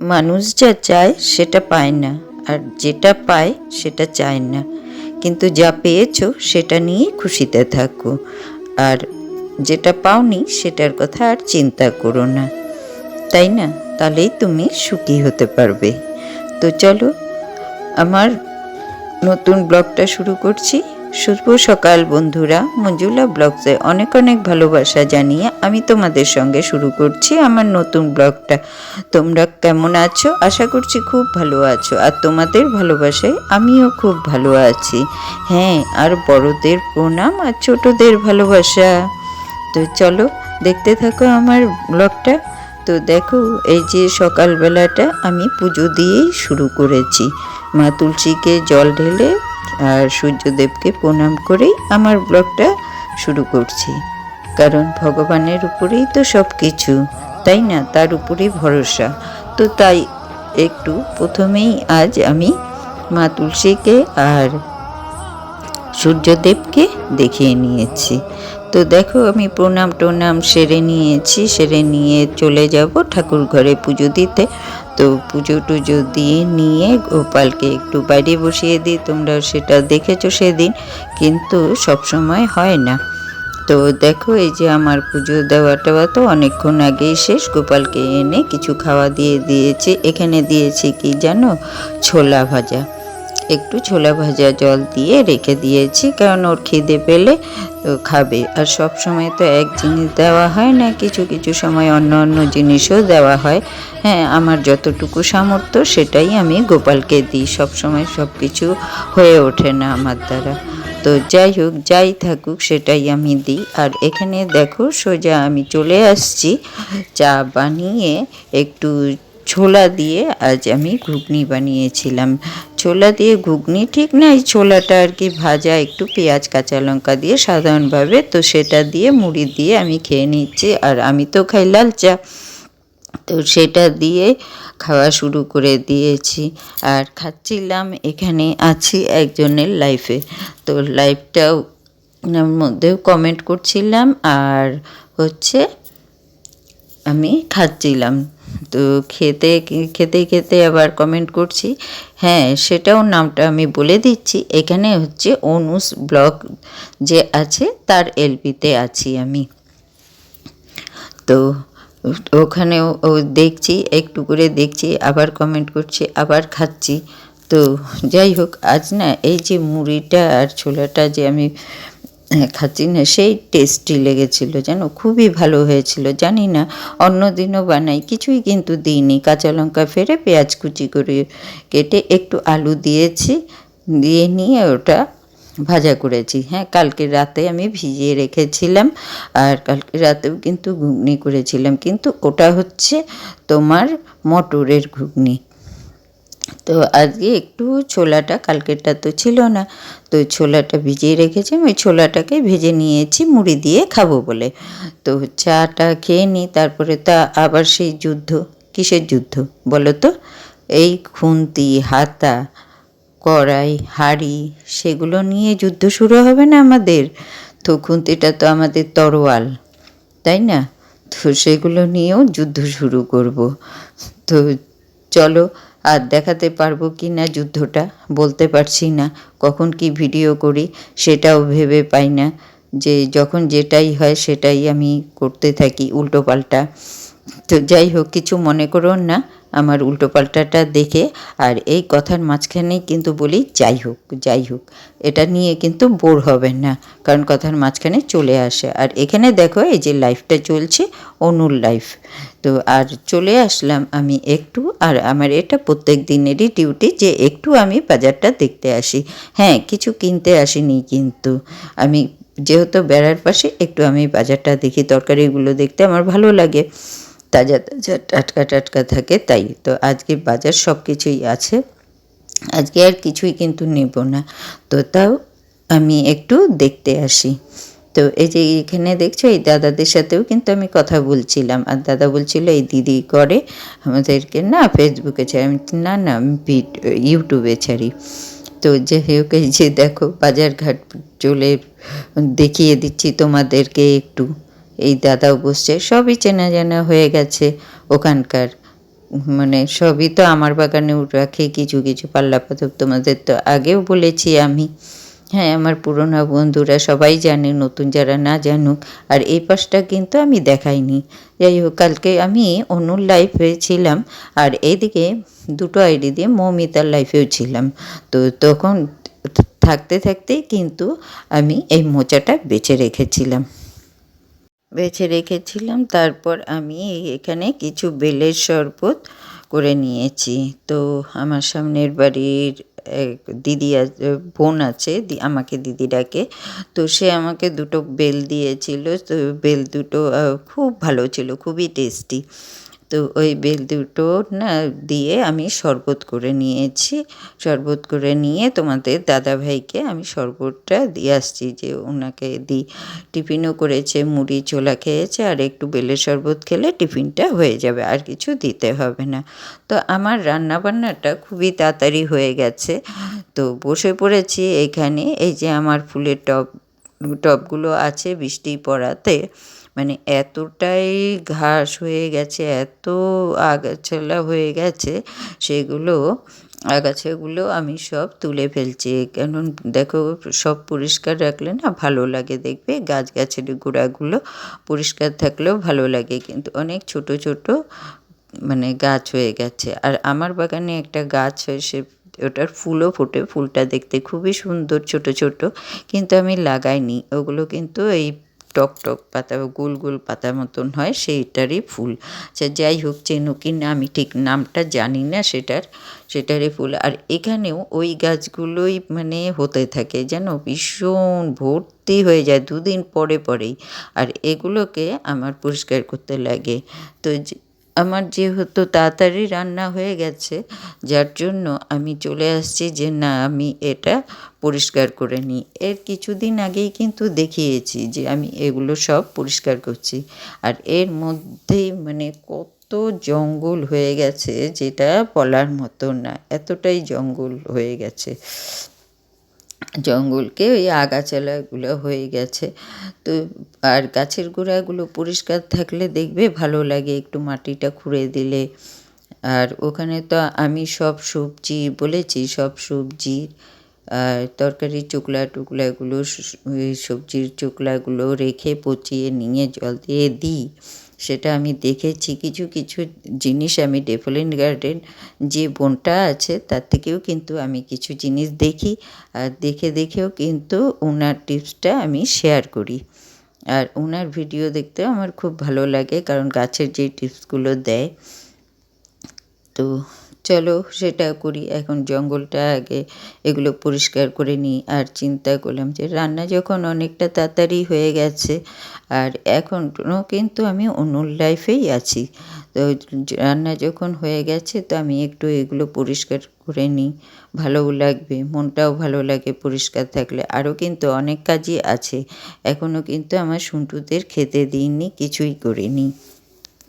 মানুষ যা চায় সেটা পায় না, আর যেটা পায় সেটা চায় না। কিন্তু যা পেয়েছ সেটা নিয়ে খুশিতে থাকো, আর যেটা পাওনি সেটার কথা আর চিন্তা করো না। তাই না? তাহলেই তুমি সুখী হতে পারবে। তো চলো, আমার নতুন ব্লগটা শুরু করছি। শুভ সকাল বন্ধুরা। মঞ্জুলা ব্লগসে অনেক অনেক ভালোবাসা জানিয়ে আমি তোমাদের সঙ্গে শুরু করছি আমার নতুন ব্লগটা। তোমরা কেমন আছো? আশা করছি খুব ভালো আছো। আর তোমাদের ভালোবাসায় আমিও খুব ভালো আছি। হ্যাঁ আর বড়দের প্রণাম আর ছোটদের ভালোবাসা। তো চলো, দেখতে থাকো আমার ব্লগটা। তো দেখো, এই যে সকালবেলাটা আমি পুজো দিয়েই শুরু করেছি। মা তুলসীকে জল ঢেলে সূর্যদেবকে প্রণাম করেই আমার ব্লগটা শুরু করছি। কারণ ভগবানের উপরেই তো সব কিছু তাই না? তার উপরেই ভরসা। তো তাই একটু প্রথমেই আজ আমি মা তুলসীকে আর সূর্যদেবকে দেখিয়ে নিয়েছি। তো দেখো, আমি প্রণাম টোনাম সেরে নিয়েছি, সেরে নিয়ে চলে যাব ঠাকুর ঘরে পুজো দিতে। তো পুজো টুজো দিয়ে নিয়ে গোপালকে একটু বাইরে বসিয়ে দিই। তোমরা সেটা দেখেছ সেদিন, কিন্তু সব সময় হয় না। তো দেখো, এই যে আমার পুজো দেওয়া তো অনেকক্ষণ আগেই শেষ। গোপালকে এনে কিছু খাওয়া দিয়ে দিয়েছি। এখানে দিয়েছি কি জানো? ছোলা ভাজা। একটু ছোলা ভাজা জল দিয়ে রেখে দিয়েছি, কারণ ওর খিদে পেলে তো খাবে। আর সব সময় তো এক জিনিস দেওয়া হয় না, কিছু কিছু সময় অন্য অন্য জিনিসও দেওয়া হয়। হ্যাঁ আমার যতটুকু সামর্থ্য সেটাই আমি গোপালকে দিই, সব সময় সব কিছু হয়ে ওঠে না আমার দ্বারা। তো যাই হোক, যাই থাকুক, সেটাই আমি দিই। আর এখানে দেখো, সোজা আমি চলে আসছি। চা বানিয়ে একটু ছোলা দিয়ে আজ আমি ঘুগনি বানিয়েছিলাম। ছোলা দিয়ে ঘুগনি ঠিক না এই ছোলাটা আর কি ভাজা, একটু পেঁয়াজ, কাঁচা লঙ্কা দিয়ে সাধারণভাবে, তো সেটা দিয়ে মুড়ি দিয়ে আমি খেয়ে নিচ্ছি, আর আমি তো খাই লাল চা। তো সেটা দিয়ে খাওয়া শুরু করে দিয়েছি, আর খাচ্ছিলাম এখানে আছি একজনের লাইফে। তো লাইফটাও মধ্যেও কমেন্ট করছিলাম, আর হচ্ছে আমি খাচ্ছিলাম। তো খেতে খেতে খেতে আবার কমেন্ট করছি। হ্যাঁ সেটাও নামটা আমি বলে দিচ্ছি। এখানে হচ্ছে অনুস ব্লগ যে আছে, তার এলপিতে আছি আমি। তো ওখানেও ও দেখছি, একটু করে দেখছি, আবার কমেন্ট করছি, আবার খাচ্ছি। তো যাই হোক, আজ না এই যে মুড়িটা আর ছোলাটা যে আমি খাচ্ছি না সেই টেস্টি লেগেছিল যেন খুবই ভালো হয়েছিল, জানি না, অন্য দিনও বানাই, কিছুই কিন্তু দিইনি। কাঁচা লঙ্কা ফেরে পেঁয়াজ কুচি করে কেটে একটু আলু দিয়েছি, দিয়ে নিয়ে ওটা ভাজা করেছি। হ্যাঁ কালকে রাতে আমি ভিজিয়ে রেখেছিলাম, আর কালকে রাতেও কিন্তু ঘুগনি করেছিলাম। কিন্তু ওটা হচ্ছে তোমার মটরের ঘুগনি। তো আজকে একটু ছোলাটা, কালকেরটা তো ছিল না। তো ছোলাটা ভিজিয়ে রেখেছি ওই ছোলাটাকে ভেজে নিয়েছি, মুড়ি দিয়ে খাব বলে। তো চাটা খেয়ে নিই, তারপরে তা আবার সেই যুদ্ধ, কিসের যুদ্ধ বলো তো? এই খুন্তি, হাতা, কড়াই, হাড়ি, সেগুলো নিয়ে যুদ্ধ শুরু হবে না আমাদের? তো খুন্তিটা তো আমাদের তরোয়াল, তাই না? তো সেগুলো নিয়েও যুদ্ধ শুরু করব। তো চলো আর দেখাতে পারব কি না যুদ্ধটা, বলতে পারছি না। কখন কি ভিডিও করি সেটাও ভেবে পাই না। যে যখন যেটাই হয় সেটাই আমি করতে থাকি উল্টো পাল্টা তো যাই হোক, কিছু মনে করুন না। আমার উল্টোপাল্টাটা দেখে আর এই কথার মাঝখানেই কিন্তু বলি, যাই হোক যাই হোক। এটা নিয়ে কিন্তু বোর হবেন না, কারণ কথার মাঝখানে চলে আসে। আর এখানে দেখো, এই যে লাইফটা চলছে, অনুর লাইফ তো আর চলে আসলাম আমি একটু, আর আমার এটা প্রত্যেক দিনেরই ডিউটি যে একটু আমি বাজারটা দেখতে আসি। হ্যাঁ কিছু কিনতে আসিনি কিন্তু। আমি যেহেতু বেড়ার পাশে একটু আমি বাজারটা দেখি, তরকারিগুলো দেখতে আমার ভালো লাগে। তাজা তাজা টাটকা টাটকা থাকে, তাই তো আজকে বাজার সব কিছুই আছে। আজকে আর কিছুই কিন্তু নেব না। তো তাও আমি একটু দেখতে আসি। তো এই যে এখানে দেখছ, এই দাদাদের সাথেও কিন্তু আমি কথা বলছিলাম। আর দাদা বলছিল, এই দিদি করে, আমাদেরকে না ফেসবুকে ছাড়ি, আমি না না, আমি ইউটিউবে ছাড়ি। তো যে হোক, এই যে দেখো, বাজারঘাট চলে দেখিয়ে দিচ্ছি তোমাদেরকে একটু। এই দাদাও বসছে সবই চেনা জানা হয়ে গেছে ওখানকার। মানে সবই তো আমার বাগানেও রাখে, কিছু কিছু পাল্লা পাথর তোমাদের তো আগেও বলেছি আমি। হ্যাঁ আমার পুরোনো বন্ধুরা সবাই জানে, নতুন যারা না জানুক, আর এই পাশটা কিন্তু আমি দেখাইনি। যাই হোক, কালকে আমি অনুর লাইফে ছিলাম, আর এইদিকে দুটো আইডি দিয়ে মৌমিতার লাইফেও ছিলাম। তো তখন থাকতে, থাকতেই কিন্তু আমি এই মোচাটা বেছে রেখেছিলাম। বেছে রেখেছিলাম। তারপর আমি এখানে কিছু বেলের শরবত করে নিয়েছি। তো আমার সামনের বাড়ির এক দিদি বোন আছে আমাকে দিদি ডাকে। তো সে আমাকে দুটো বেল দিয়েছিল। তো বেল দুটো খুব ভালো ছিল, খুবই টেস্টি। তো ওই বেল দুটো না দিয়ে আমি শরবত করে নিয়েছি। শরবত করে নিয়ে তোমাদের দাদা ভাইকে আমি শরবতটা দিয়ে আসছি যে ওনাকে দিই টিফিনও করেছে, মুড়ি, ছোলা খেয়েছে আর একটু বেলের শরবত খেলে টিফিনটা হয়ে যাবে, আর কিছু দিতে হবে না। তো আমার রান্না বান্নাটা খুবই তাড়াতাড়ি হয়ে গেছে। তো বসে পড়েছি এখানে, এই যে আমার ফুলের টব, টবগুলো আছে বৃষ্টি পড়াতে। মানে এতটাই ঘাস হয়ে গেছে, এত আগাছালা হয়ে গেছে, সেগুলো, আগাছাগুলো আমি সব তুলে ফেলছি। কারণ দেখো, সব পরিষ্কার রাখলে না ভালো লাগে দেখবে গাছ গাছের গোড়াগুলো পরিষ্কার থাকলেও ভালো লাগে। কিন্তু অনেক ছোট ছোট মানে গাছ হয়ে গেছে। আর আমার বাগানে একটা গাছ হয় সে ওটার ফুলও ফোটে, ফুলটা দেখতে খুবই সুন্দর ছোট ছোট, কিন্তু আমি লাগাইনি। ওগুলো কিন্তু এই টক টক পাতা গোল গোল পাতা মতন হয়, সেইটারই ফুল। আচ্ছা যাই হোক, চেনো কি না, আমি ঠিক নামটা জানি না সেটার, সেটারই ফুল। আর এখানেও ওই গাছগুলোই মানে হতে থাকে, যেন ভীষণ ভর্তি হয়ে যায় দুদিন পরে পরেই। আর এগুলোকে আমার পরিষ্কার করতে লাগে। তো আমার যেহেতু তাড়াতাড়ি রান্না হয়ে গেছে, যার জন্য আমি চলে আসছি যে না, আমি এটা পরিষ্কার করে নিই। এর কিছুদিন আগেই কিন্তু দেখিয়েছি যে আমি এগুলো সব পরিষ্কার করছি। আর এর মধ্যেই মানে কত জঙ্গল হয়ে গেছে, যেটা বলার মতো না, এতটাই জঙ্গল হয়ে গেছে। জঙ্গলকে ওই আগাছালাগুলো হয়ে গেছে। তো আর গাছের গোড়াগুলো পরিষ্কার থাকলে দেখবে ভালো লাগে একটু মাটিটা খুঁড়ে দিলে। আর ওখানে তো আমি সব সবজি বলেছি, সব সবজির আর তরকারির চোকলা টুকলাগুলো সবজির চোকলাগুলো রেখে পচিয়ে নিয়ে জল দিয়ে দিই। সেটা আমি দেখেছি। কিছু কিছু জিনিস আমি ডেফলিন গার্ডেন যে বনটা আছে তার থেকেও কিন্তু আমি কিছু জিনিস দেখি আর দেখে, দেখেও কিন্তু ওনার টিপসটা আমি শেয়ার করি। আর ওনার ভিডিও দেখতে আমার খুব ভালো লাগে কারণ গাছের যে টিপসগুলো দেয়, তো চলো সেটা করি। এখন জঙ্গলটা আগে এগুলো পরিষ্কার করে নিই আর চিন্তা করলাম যে রান্না যখন অনেকটা তাড়াতাড়ি হয়ে গেছে আর এখনও কিন্তু আমি অনুর লাইফেই আছি। তো রান্না যখন হয়ে গেছে তো আমি একটু এগুলো পরিষ্কার করে নিই। ভালোও লাগবে, মনটাও ভালো লাগে পরিষ্কার থাকলে। আরও কিন্তু অনেক কাজই আছে। এখনও কিন্তু আমার সুন্টুদের খেতে দিইনি, কিছুই করিনি।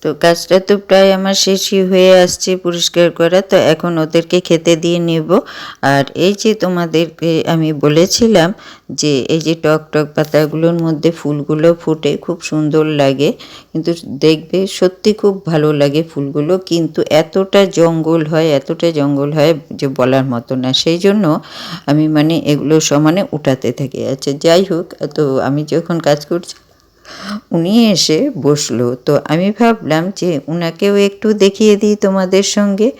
তো কাজটা তো প্রায় আমার শেষই হয়ে আসছে পরিষ্কার করা, তো এখন ওদেরকে খেতে দিয়ে নেব। আর এই যে তোমাদেরকে আমি বলেছিলাম যে এই যে টক টক পাতাগুলোর মধ্যে ফুলগুলো ফুটে খুব সুন্দর লাগে, কিন্তু দেখবে সত্যি খুব ভালো লাগে ফুলগুলো, কিন্তু এতটা জঙ্গল হয়, এতটা জঙ্গল হয় যে বলার মতো না। সেই জন্য আমি মানে এগুলো সমানে উঠাতে থাকি। আচ্ছা যাই হোক, তো আমি যখন কাজ করছি উনি এসে বসল। তো আমি ভাবলাম যে উনাকেও একটু দেখিয়ে দিই তোমাদের সঙ্গে।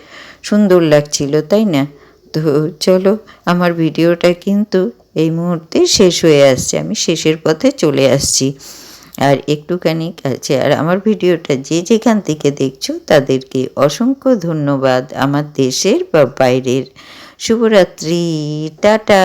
সুন্দর লাগছিল, তাই না? তো চলো, আমার ভিডিওটা কিন্তু এই মুহূর্তে শেষ হয়ে আসছে। আমি শেষের পথে চলে আসছি। আর একটুখানি আছে আর আমার ভিডিওটা যে যেখান থেকে দেখছ, তাদেরকে অসংখ্য ধন্যবাদ। আমার দেশের বা বাইরের। শুভরাত্রি, টাটা!